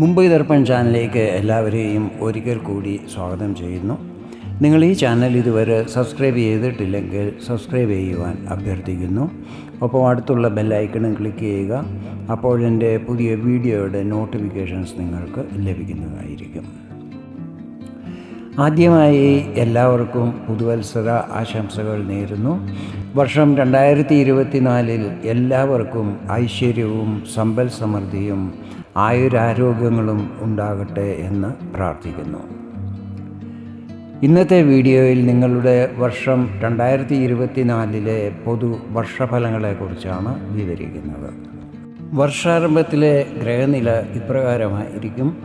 മുംബൈ ദർപ്പൺ ചാനലിലേക്ക് എല്ലാവരെയും ഒരിക്കൽ കൂടി സ്വാഗതം ചെയ്യുന്നു. നിങ്ങൾ ഈ ചാനൽ ഇതുവരെ സബ്സ്ക്രൈബ് ചെയ്തിട്ടില്ലെങ്കിൽ സബ്സ്ക്രൈബ് ചെയ്യുവാൻ അഭ്യർത്ഥിക്കുന്നു. ഒപ്പം അടുത്തുള്ള ബെല്ലൈക്കണും ക്ലിക്ക് ചെയ്യുക. അപ്പോൾ എന്റെ പുതിയ വീഡിയോയുടെ നോട്ടിഫിക്കേഷൻസ് നിങ്ങൾക്ക് ലഭിക്കുന്നതായിരിക്കും. ആദ്യമായി എല്ലാവർക്കും പുതുവത്സര ആശംസകൾ നേരുന്നു. വർഷം രണ്ടായിരത്തി ഇരുപത്തിനാലിൽ എല്ലാവർക്കും ഐശ്വര്യവും സമ്പൽ സമൃദ്ധിയും ആയുരാരോഗ്യങ്ങളും ഉണ്ടാകട്ടെ എന്ന് പ്രാർത്ഥിക്കുന്നു. ഇന്നത്തെ വീഡിയോയിൽ നിങ്ങളുടെ വർഷം രണ്ടായിരത്തി ഇരുപത്തിനാലിലെ പൊതു വർഷഫലങ്ങളെക്കുറിച്ചാണ് വിവരിക്കുന്നത്. വർഷാരംഭത്തിലെ ഗ്രഹനില ഇപ്രകാരമായിരിക്കും.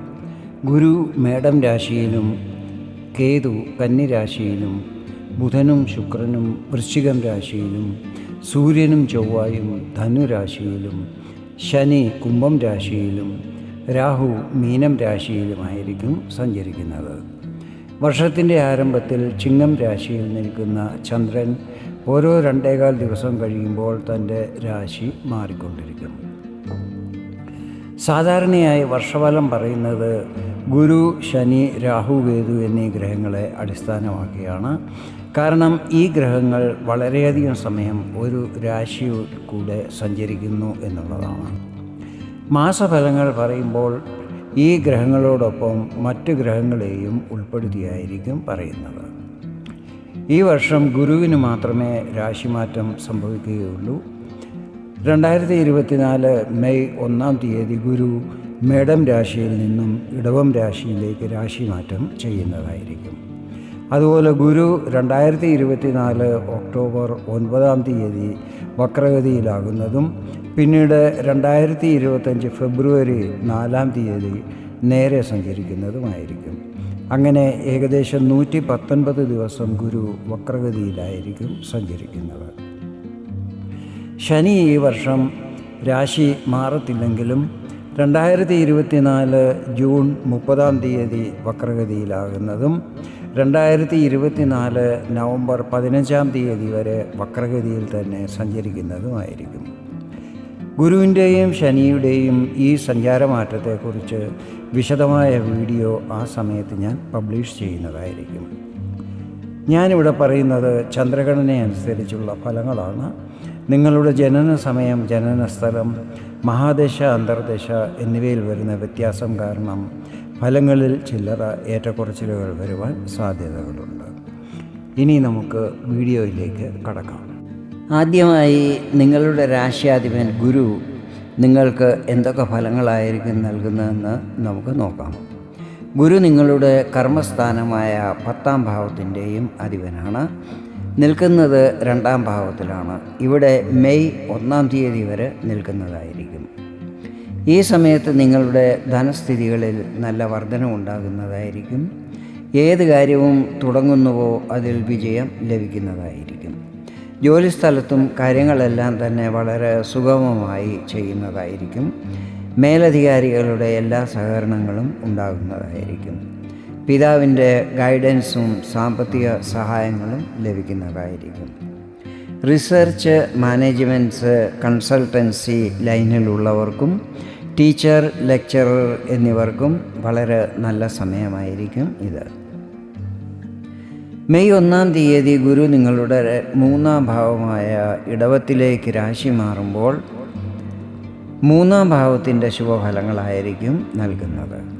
ഗുരു മേടം രാശിയിലും കേതു കന്നിരാശിയിലും ബുധനും ശുക്രനും വൃശ്ചികം രാശിയിലും സൂര്യനും ചൊവ്വായും ധനുരാശിയിലും ശനി കുംഭം രാശിയിലും രാഹു മീനം രാശിയിലുമായിരിക്കും സഞ്ചരിക്കുന്നത്. വർഷത്തിന്റെ ആരംഭത്തിൽ ചിങ്ങം രാശിയിൽ നിൽക്കുന്ന ചന്ദ്രൻ ഓരോ രണ്ടേകാൽ ദിവസം കഴിയുമ്പോൾ തന്റെ രാശി മാറിക്കൊണ്ടിരിക്കും. സാധാരണയായി വർഷഫലം പറയുന്നത് ഗുരു ശനി രാഹു കേതു എന്നീ ഗ്രഹങ്ങളെ അടിസ്ഥാനമാക്കിയാണ്. കാരണം ഈ ഗ്രഹങ്ങൾ വളരെയധികം സമയം ഒരു രാശിയിൽ കൂടെ സഞ്ചരിക്കുന്നു എന്നുള്ളതാണ്. മാസഫലങ്ങൾ പറയുമ്പോൾ ഈ ഗ്രഹങ്ങളോടൊപ്പം മറ്റ് ഗ്രഹങ്ങളെയും ഉൾപ്പെടുത്തിയായിരിക്കും പറയുന്നത്. ഈ വർഷം ഗുരുവിന് മാത്രമേ രാശിമാറ്റം സംഭവിക്കുകയുള്ളൂ. രണ്ടായിരത്തി ഇരുപത്തിനാല് മെയ് ഒന്നാം തീയതി ഗുരു മേടം രാശിയിൽ നിന്നും ഇടവം രാശിയിലേക്ക് രാശിമാറ്റം ചെയ്യുന്നതായിരിക്കും. അതുപോലെ ഗുരു രണ്ടായിരത്തി ഇരുപത്തിനാല് ഒക്ടോബർ ഒൻപതാം തീയതി വക്രഗതിയിലാകുന്നതും പിന്നീട് രണ്ടായിരത്തി ഇരുപത്തഞ്ച് ഫെബ്രുവരി നാലാം തീയതി നേരെ സഞ്ചരിക്കുന്നതുമായിരിക്കും. അങ്ങനെ ഏകദേശം നൂറ്റി പത്തൊൻപത് ദിവസം ഗുരു വക്രഗതിയിലായിരിക്കും സഞ്ചരിക്കുന്നത്. ശനി ഈ വർഷം രാശി മാറത്തില്ലെങ്കിലും രണ്ടായിരത്തി ഇരുപത്തിനാല് ജൂൺ മുപ്പതാം തീയതി വക്രഗതിയിലാകുന്നതും രണ്ടായിരത്തി ഇരുപത്തിനാല് നവംബർ പതിനഞ്ചാം തീയതി വരെ വക്രഗതിയിൽ തന്നെ സഞ്ചരിക്കുന്നതുമായിരിക്കും. ഗുരുവിന്റെയും ശനിയുടെയും ഈ സഞ്ചാരമാറ്റത്തെക്കുറിച്ച് വിശദമായ വീഡിയോ ആ സമയത്ത് ഞാൻ പബ്ലിഷ് ചെയ്യുന്നതായിരിക്കും. ഞാനിവിടെ പറയുന്നത് ചന്ദ്രഘടനയനുസരിച്ചുള്ള ഫലങ്ങളാണ്. നിങ്ങളുടെ ജനന സമയം ജനന സ്ഥലം മഹാദശ അന്തർദശ എന്നിവയിൽ വരുന്ന വ്യത്യാസം കാരണം ഫലങ്ങളിൽ ചില്ലറ ഏറ്റക്കുറച്ചിലുകൾ വരുവാൻ സാധ്യതകളുണ്ട്. ഇനി നമുക്ക് വീഡിയോയിലേക്ക് കടക്കാം. ആദ്യമായി നിങ്ങളുടെ രാശ്യാധിപൻ ഗുരു നിങ്ങൾക്ക് എന്തൊക്കെ ഫലങ്ങളായിരിക്കും നൽകുന്നതെന്ന് നമുക്ക് നോക്കാം. ഗുരു നിങ്ങളുടെ കർമ്മസ്ഥാനമായ പത്താം ഭാവത്തിന്റെയും അധിപനാണ്. നിൽക്കുന്നത് രണ്ടാം ഭാവത്തിലാണ്. ഇവിടെ മെയ് ഒന്നാം തീയതി വരെ നിൽക്കുന്നതായിരിക്കും. ഈ സമയത്ത് നിങ്ങളുടെ ധനസ്ഥിതികളിൽ നല്ല വർധനമുണ്ടാകുന്നതായിരിക്കും ഏത് കാര്യവും തുടങ്ങുന്നുവോ അതിൽ വിജയം ലഭിക്കുന്നതായിരിക്കും. ജോലിസ്ഥലത്തും കാര്യങ്ങളെല്ലാം തന്നെ വളരെ സുഗമമായി ചെയ്യുന്നതായിരിക്കും. മേലധികാരികളുടെ എല്ലാ സഹകരണങ്ങളും ഉണ്ടാകുന്നതായിരിക്കും. പിതാവിന്റെ ഗൈഡൻസും സാമ്പത്തിക സഹായങ്ങളും ലഭിക്കുന്നതായിരിക്കും. റിസർച്ച് മാനേജ്മെന്റ്സ് കൺസൾട്ടൻസി ലൈനിലുള്ളവർക്കും ടീച്ചർ ലെക്ചറർ എന്നിവർക്കും വളരെ നല്ല സമയമായിരിക്കും ഇത്. മെയ് ഒന്നാം തീയതി ഗുരു നിങ്ങളുടെ മൂന്നാം ഭാവമായ ഇടവത്തിലേക്ക് രാശി മാറുമ്പോൾ മൂന്നാം ഭാവത്തിന്റെ ശുഭഫലങ്ങളായിരിക്കും നൽകുന്നത്.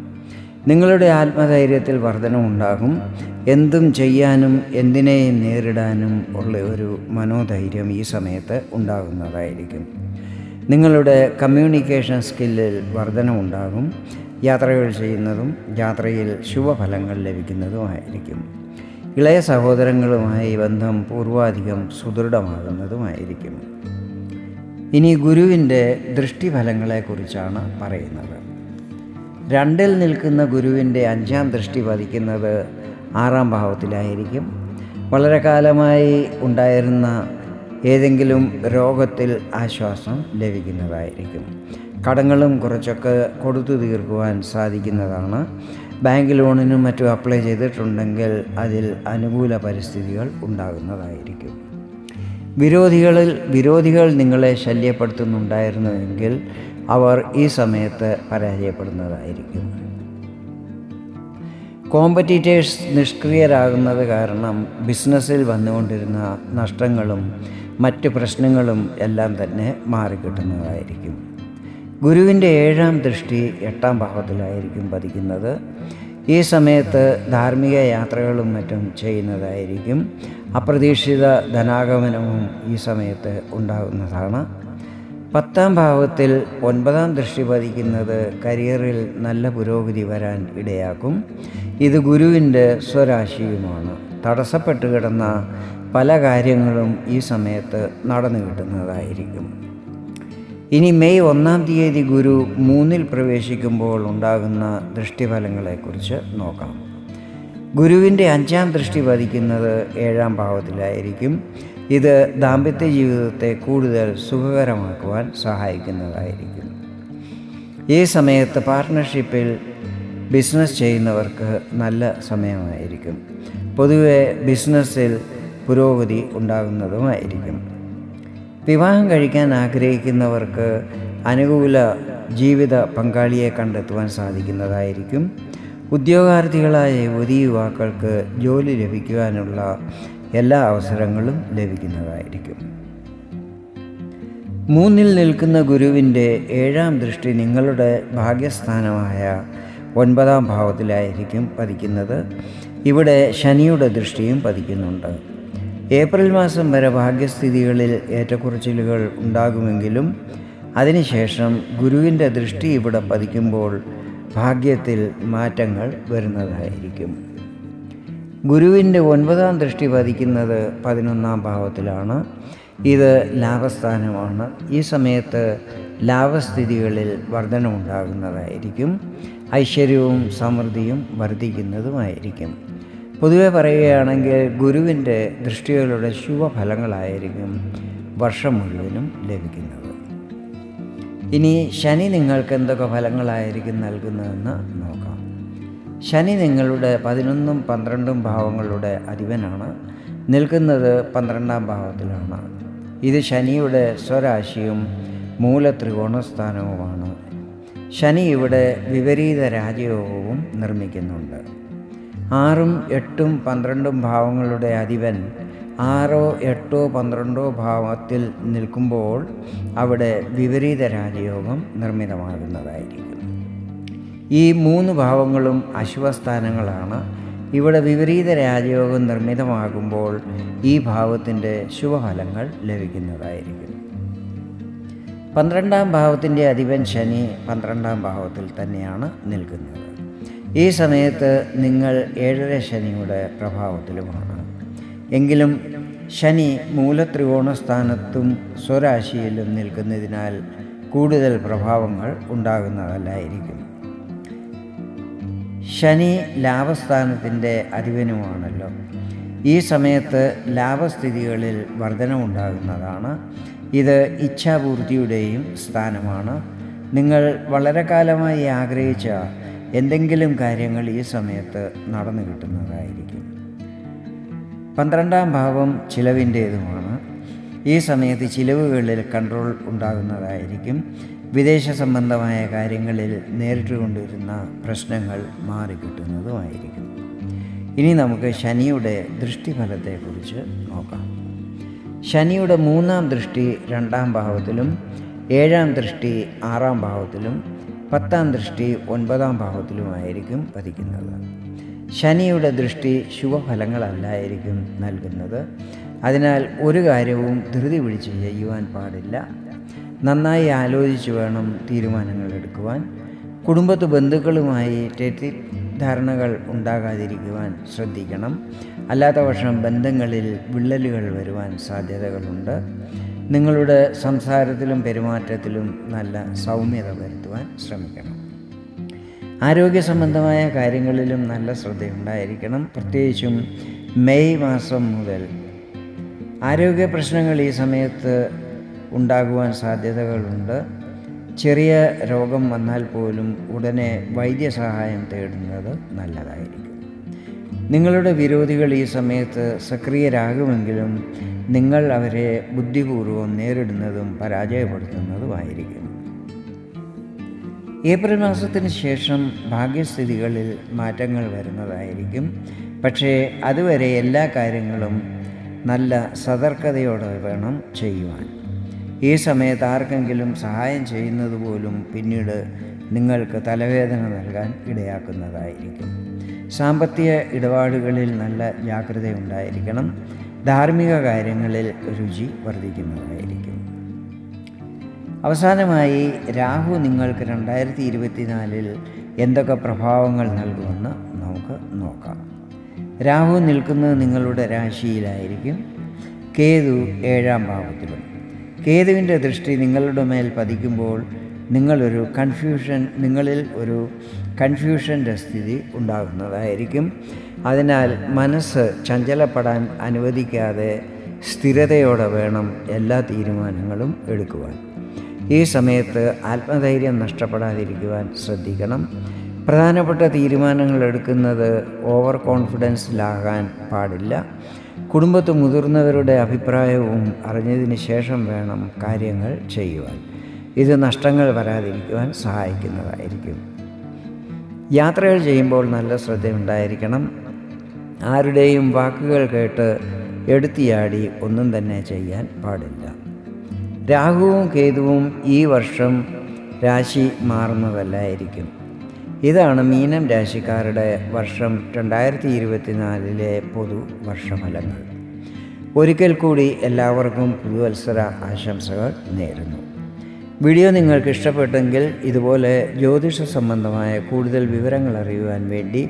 നിങ്ങളുടെ ആത്മധൈര്യത്തിൽ വർധനമുണ്ടാകും എന്തും ചെയ്യാനും എന്തിനേയും നേരിടാനും ഉള്ള ഒരു മനോധൈര്യം ഈ സമയത്ത് ഉണ്ടാകുന്നതായിരിക്കും. നിങ്ങളുടെ കമ്മ്യൂണിക്കേഷൻ സ്കില്ലിൽ വർധനമുണ്ടാകും യാത്രകൾ ചെയ്യുന്നതും യാത്രയിൽ ശുഭഫലങ്ങൾ ലഭിക്കുന്നതുമായിരിക്കും ഇളയ സഹോദരങ്ങളുമായി ബന്ധം പൂർവാധികം സുദൃഢമാകുന്നതുമായിരിക്കും. ഇനി ഗുരുവിന്റെ ദൃഷ്ടിഫലങ്ങളെക്കുറിച്ചാണ് പറയുന്നത്. രണ്ടിൽ നിൽക്കുന്ന ഗുരുവിന്റെ അഞ്ചാം ദൃഷ്ടി പതിക്കുന്നത് ആറാം ഭാവത്തിലായിരിക്കും. വളരെ കാലമായി ഉണ്ടായിരുന്ന ഏതെങ്കിലും രോഗത്തിൽ ആശ്വാസം ലഭിക്കുന്നതായിരിക്കും. കടങ്ങളും കുറച്ചൊക്കെ കൊടുത്തു തീർക്കുവാൻ സാധിക്കുന്നതാണ്. ബാങ്ക് ലോണിനും മറ്റും അപ്ലൈ ചെയ്തിട്ടുണ്ടെങ്കിൽ അതിൽ അനുകൂല പരിസ്ഥിതികൾ ഉണ്ടാകുന്നതായിരിക്കും. വിരോധികളിൽ വിരോധികൾ നിങ്ങളെ ശല്യപ്പെടുത്തുന്നുണ്ടായിരുന്നുവെങ്കിൽ അവർ ഈ സമയത്ത് പരാജയപ്പെടുന്നതായിരിക്കും. കോമ്പറ്റീറ്റേഴ്സ് നിഷ്ക്രിയരാകുന്നത് കാരണം ബിസിനസ്സിൽ വന്നുകൊണ്ടിരുന്ന നഷ്ടങ്ങളും മറ്റ് പ്രശ്നങ്ങളും എല്ലാം തന്നെ മാറിക്കിട്ടുന്നതായിരിക്കും. ഗുരുവിന്റെ ഏഴാം ദൃഷ്ടി എട്ടാം ഭാവത്തിലായിരിക്കും പതിക്കുന്നത്. ഈ സമയത്ത് ധാർമ്മിക യാത്രകളും മറ്റും ചെയ്യുന്നതായിരിക്കും. അപ്രതീക്ഷിത ധനാഗമനവും ഈ സമയത്ത് ഉണ്ടാകുന്നതാണ്. പത്താം ഭാവത്തിൽ ഒൻപതാം ദൃഷ്ടി പതിക്കുന്നത് കരിയറിൽ നല്ല പുരോഗതി വരാൻ ഇടയാക്കും. ഇത് ഗുരുവിന്റെ സ്വരാശിയുമാണ്. തടസ്സപ്പെട്ട് കിടന്ന പല കാര്യങ്ങളും ഈ സമയത്ത് നടന്നു കിട്ടുന്നതായിരിക്കും. ഇനി മെയ് ഒന്നാം തീയതി ഗുരു മൂന്നിൽ പ്രവേശിക്കുമ്പോൾ ഉണ്ടാകുന്ന ദൃഷ്ടിഫലങ്ങളെക്കുറിച്ച് നോക്കാം. ഗുരുവിന്റെ അഞ്ചാം ദൃഷ്ടി പതിക്കുന്നത് ഏഴാം ഭാവത്തിലായിരിക്കും. ഇത് ദാമ്പത്യ ജീവിതത്തെ കൂടുതൽ സുഖകരമാക്കുവാൻ സഹായിക്കുന്നതായിരിക്കും. ഈ സമയത്ത് പാർട്ട്ണർഷിപ്പിൽ ബിസിനസ് ചെയ്യുന്നവർക്ക് നല്ല സമയമായിരിക്കും. പൊതുവെ ബിസിനസ്സിൽ പുരോഗതി ഉണ്ടാകുന്നതുമായിരിക്കും. വിവാഹം കഴിക്കാൻ ആഗ്രഹിക്കുന്നവർക്ക് അനുകൂല ജീവിത പങ്കാളിയെ കണ്ടെത്തുവാൻ സാധിക്കുന്നതായിരിക്കും. ഉദ്യോഗാർത്ഥികളായ യുവതി യുവാക്കൾക്ക് ജോലി ലഭിക്കുവാനുള്ള എല്ലാ അവസരങ്ങളും ലഭിക്കുന്നതായിരിക്കും. മൂന്നിൽ നിൽക്കുന്ന ഗുരുവിന്റെ ഏഴാം ദൃഷ്ടി നിങ്ങളുടെ ഭാഗ്യസ്ഥാനമായ ഒൻപതാം ഭാവത്തിലായിരിക്കും പതിക്കുന്നത്. ഇവിടെ ശനിയുടെ ദൃഷ്ടിയും പതിക്കുന്നുണ്ട്. ഏപ്രിൽ മാസം വരെ ഭാഗ്യസ്ഥിതികളിൽ ഏറ്റക്കുറച്ചിലുകൾ ഉണ്ടാകുമെങ്കിലും അതിനുശേഷം ഗുരുവിന്റെ ദൃഷ്ടി ഇവിടെ പതിക്കുമ്പോൾ ഭാഗ്യത്തിൽ മാറ്റങ്ങൾ വരുന്നതായിരിക്കും. ഗുരുവിന്റെ ഒൻപതാം ദൃഷ്ടി പതിക്കുന്നത് പതിനൊന്നാം ഭാവത്തിലാണ്. ഇത് ലാഭസ്ഥാനമാണ്. ഈ സമയത്ത് ലാഭസ്ഥിതികളിൽ വർധനമുണ്ടാകുന്നതായിരിക്കും. ഐശ്വര്യവും സമൃദ്ധിയും വർദ്ധിക്കുന്നതുമായിരിക്കും പൊതുവെ പറയുകയാണെങ്കിൽ ഗുരുവിന്റെ ദൃഷ്ടികളുടെ ശുഭഫലങ്ങളായിരിക്കും വർഷം മുഴുവനും ലഭിക്കുന്നത്. ഇനി ശനി നിങ്ങൾക്ക് എന്തൊക്കെ ഫലങ്ങളായിരിക്കും നൽകുന്നതെന്ന് നോക്കാം. ശനി നിങ്ങളുടെ പതിനൊന്നും പന്ത്രണ്ടും ഭാവങ്ങളുടെ അധിപനാണ്. നിൽക്കുന്നത് പന്ത്രണ്ടാം ഭാവത്തിലാണ്. ഇത് ശനിയുടെ സ്വരാശിയും മൂല ത്രികോണസ്ഥാനവുമാണ് ശനി ഇവിടെ വിപരീത രാജയോഗവും നിർമ്മിക്കുന്നുണ്ട്. ആറും എട്ടും പന്ത്രണ്ടും ഭാവങ്ങളുടെ അധിപൻ ആറോ എട്ടോ പന്ത്രണ്ടോ ഭാവത്തിൽ നിൽക്കുമ്പോൾ അവിടെ വിപരീത രാജയോഗം നിർമ്മിതമാകുന്നതായിരിക്കും. ഈ മൂന്ന് ഭാവങ്ങളും അശുഭസ്ഥാനങ്ങളാണ് ഇവിടെ വിപരീത രാജയോഗം നിർമ്മിതമാകുമ്പോൾ ഈ ഭാവത്തിന്റെ ശുഭഫലങ്ങൾ ലഭിക്കുന്നതായിരിക്കും. പന്ത്രണ്ടാം ഭാവത്തിന്റെ അധിപൻ ശനി പന്ത്രണ്ടാം ഭാവത്തിൽ തന്നെയാണ് നിൽക്കുന്നത്. ഈ സമയത്ത് നിങ്ങൾ ഏഴര ശനിയുടെ പ്രഭാവത്തിലുമാണ്. എങ്കിലും ശനി മൂലത്രികോണ സ്ഥാനത്തും സ്വരാശിയിലും നിൽക്കുന്നതിനാൽ കൂടുതൽ പ്രഭാവങ്ങൾ ഉണ്ടാകുന്നതല്ലായിരിക്കും. ശനി ലാഭസ്ഥാനത്തിന്റെ അധിപനുമാണല്ലോ. ഈ സമയത്ത് ലാഭസ്ഥിതികളിൽ വർധനമുണ്ടാകുന്നതാണ്. ഇത് ഇച്ഛാപൂർത്തിയുടെയും സ്ഥാനമാണ്. നിങ്ങൾ വളരെ കാലമായി ആഗ്രഹിച്ച എന്തെങ്കിലും കാര്യങ്ങൾ ഈ സമയത്ത് നടന്നു കിട്ടുന്നതായിരിക്കും. പന്ത്രണ്ടാം ഭാവം ചിലവിന്റേതുമാണ്. ഈ സമയത്ത് ചിലവുകളിൽ കൺട്രോൾ ഉണ്ടാകുന്നതായിരിക്കും. വിദേശ സംബന്ധമായ കാര്യങ്ങളിൽ നേരിട്ട് കൊണ്ടുവരുന്ന പ്രശ്നങ്ങൾ മാറിക്കിട്ടുന്നതുമായിരിക്കും. ഇനി നമുക്ക് ശനിയുടെ ദൃഷ്ടിഫലത്തെക്കുറിച്ച് നോക്കാം. ശനിയുടെ മൂന്നാം ദൃഷ്ടി രണ്ടാം ഭാവത്തിലും ഏഴാം ദൃഷ്ടി ആറാം ഭാവത്തിലും പത്താം ദൃഷ്ടി ഒൻപതാം ഭാവത്തിലുമായിരിക്കും പതിക്കുന്നത്. ശനിയുടെ ദൃഷ്ടി ശുഭഫലങ്ങളല്ലായിരിക്കും നൽകുന്നത്. അതിനാൽ ഒരു കാര്യവും ധൃതി പിടിച്ച് ചെയ്യുവാൻ പാടില്ല. നന്നായി ആലോചിച്ച് വേണം തീരുമാനങ്ങൾ എടുക്കുവാൻ. കുടുംബത്ത് ബന്ധുക്കളുമായി തെറ്റിദ്ധാരണകൾ ഉണ്ടാകാതിരിക്കുവാൻ ശ്രദ്ധിക്കണം. അല്ലാത്ത പക്ഷം ബന്ധങ്ങളിൽ വിള്ളലുകൾ വരുവാൻ സാധ്യതകളുണ്ട്. നിങ്ങളുടെ സംസാരത്തിലും പെരുമാറ്റത്തിലും നല്ല സൗമ്യത വരുത്തുവാൻ ശ്രമിക്കണം. ആരോഗ്യ സംബന്ധമായ കാര്യങ്ങളിലും നല്ല ശ്രദ്ധയുണ്ടായിരിക്കണം. പ്രത്യേകിച്ചും മെയ് മാസം മുതൽ ആരോഗ്യ പ്രശ്നങ്ങൾ ഈ സമയത്ത് ഉണ്ടാകുവാൻ സാധ്യതകളുണ്ട്. ചെറിയ രോഗം വന്നാൽ പോലും ഉടനെ വൈദ്യസഹായം തേടുന്നത് നല്ലതായിരിക്കും. നിങ്ങളുടെ വിരോധികൾ ഈ സമയത്ത് സക്രിയരാകുമെങ്കിലും നിങ്ങൾ അവരെ ബുദ്ധിപൂർവം നേരിടുന്നതും പരാജയപ്പെടുത്തുന്നതുമായിരിക്കും. ഏപ്രിൽ മാസത്തിന് ശേഷം ഭാഗ്യസ്ഥിതികളിൽ മാറ്റങ്ങൾ വരുന്നതായിരിക്കും. പക്ഷേ അതുവരെ എല്ലാ കാര്യങ്ങളും നല്ല സതർക്കതയോടെ വേണം ചെയ്യുവാൻ. ഈ സമയത്ത് ആർക്കെങ്കിലും സഹായം ചെയ്യുന്നത് പോലും പിന്നീട് നിങ്ങൾക്ക് തലവേദന നൽകാൻ ഇടയാക്കുന്നതായിരിക്കും. സാമ്പത്തിക ഇടപാടുകളിൽ നല്ല ജാഗ്രതയുണ്ടായിരിക്കണം ധാർമ്മിക കാര്യങ്ങളിൽ രുചി വർദ്ധിക്കുന്നതായിരിക്കും. അവസാനമായി രാഹു നിങ്ങൾക്ക് രണ്ടായിരത്തി ഇരുപത്തിനാലിൽ എന്തൊക്കെ പ്രഭാവങ്ങൾ നൽകുമെന്ന് നമുക്ക് നോക്കാം. രാഹു നിൽക്കുന്നത് നിങ്ങളുടെ രാശിയിലായിരിക്കും. കേതു ഏഴാം ഭാവത്തിലും. കേതുവിന്റെ ദൃഷ്ടി നിങ്ങളുടെ മേൽ പതിക്കുമ്പോൾ നിങ്ങളൊരു കൺഫ്യൂഷൻ നിങ്ങളിൽ ഒരു കൺഫ്യൂഷന്റെ സ്ഥിതി ഉണ്ടാകുന്നതായിരിക്കും. അതിനാൽ മനസ്സ് ചഞ്ചലപ്പെടാൻ അനുവദിക്കാതെ സ്ഥിരതയോടെ വേണം എല്ലാ തീരുമാനങ്ങളും എടുക്കുവാൻ. ഈ സമയത്ത് ആത്മധൈര്യം നഷ്ടപ്പെടാതിരിക്കുവാൻ ശ്രദ്ധിക്കണം. പ്രധാനപ്പെട്ട തീരുമാനങ്ങൾ എടുക്കുന്നത് ഓവർ കോൺഫിഡൻസിലാകാൻ പാടില്ല. കുടുംബത്ത് മുതിർന്നവരുടെ അഭിപ്രായവും അറിഞ്ഞതിന് ശേഷം വേണം കാര്യങ്ങൾ ചെയ്യുവാൻ. ഇത് നഷ്ടങ്ങൾ വരാതിരിക്കുവാൻ സഹായിക്കുന്നതായിരിക്കും. യാത്രകൾ ചെയ്യുമ്പോൾ നല്ല ശ്രദ്ധയുണ്ടായിരിക്കണം ആരുടെയും വാക്കുകൾ കേട്ട് എടുത്തിയാടി ഒന്നും തന്നെ ചെയ്യാൻ പാടില്ല. രാഹുവും കേതുവും ഈ വർഷം രാശി മാറുന്നതല്ലായിരിക്കും. ഇതാണ് മീനം രാശിക്കാരുടെ വർഷം രണ്ടായിരത്തി ഇരുപത്തിനാലിലെ പൊതു വർഷഫലങ്ങൾ. ഒരിക്കൽ കൂടി എല്ലാവർക്കും പുതുവത്സര ആശംസകൾ നേരുന്നു. വീഡിയോ നിങ്ങൾക്ക് ഇഷ്ടപ്പെട്ടെങ്കിൽ ഇതുപോലെ ജ്യോതിഷ സംബന്ധമായ കൂടുതൽ വിവരങ്ങൾ അറിയുവാൻ വേണ്ടി